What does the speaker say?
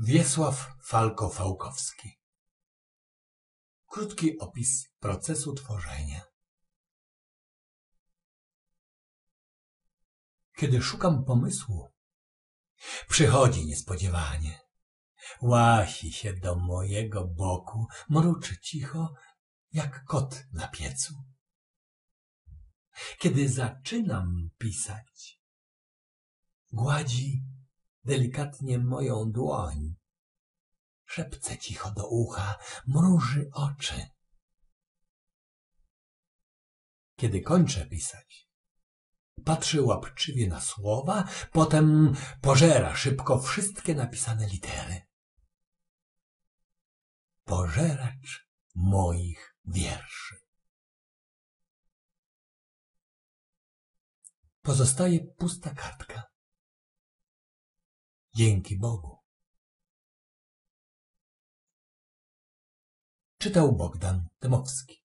Wiesław Falko-Fałkowski Krótki opis procesu tworzenia Kiedy szukam pomysłu, przychodzi niespodziewanie. Łasi się do mojego boku, mruczy cicho, jak kot na piecu. Kiedy zaczynam pisać, gładzi delikatnie moją dłoń. Szepce cicho do ucha, mruży oczy. Kiedy kończę pisać, patrzy łapczywie na słowa, potem pożera szybko wszystkie napisane litery. Pożeracz moich wierszy. Pozostaje pusta kartka. Dzięki Bogu. Czytał Bogdan Dymowski.